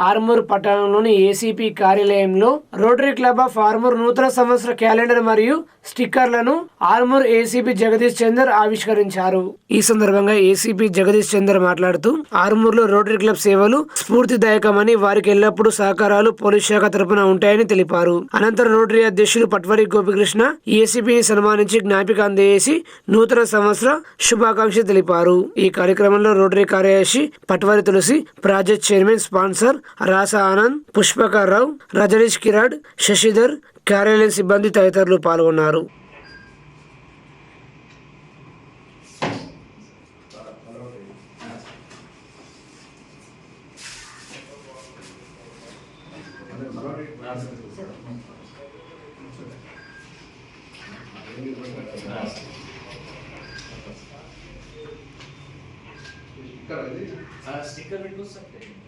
ఆర్మూర్ పట్టణంలోని ఏసీపీ కార్యాలయంలో rotary club of Armoor నూతన సంవత్సర క్యాలెండర్ మరియు స్టిక్కర్లను ఆర్మూర్ ఏసీపీ జగదీష్ చందర్ ఆవిష్కరించారు. ఈ సందర్భంగా ఏసీపీ జగదీష్ చందర్ మాట్లాడుతూ ఆర్మూర్లో రోటరీ క్లబ్ సేవలు స్ఫూర్తిదాయకమని వారికి ఎల్లప్పుడూ సహకారాలు పోలీస్ శాఖ తరపున ఉంటాయని తెలిపారు. అనంతరం రోటరీ అధ్యక్షులు పట్వారి గోపికృష్ణ ఏసీపీని సన్మానించి జ్ఞాపిక అందజేసి నూతన సంవత్సర శుభాకాంక్షలు తెలిపారు. ఈ కార్యక్రమంలో రోటరీ కార్యదర్శి Patwari Tulasi project chairman sponsor Rasa Anand Pushpakar రావు రజనీష్ కిరాడ్ శశిధర్ కార్యాలయం సిబ్బంది తదితరులు పాల్గొన్నారు. స్టిక్కర్ పెట్టుకోవచ్చు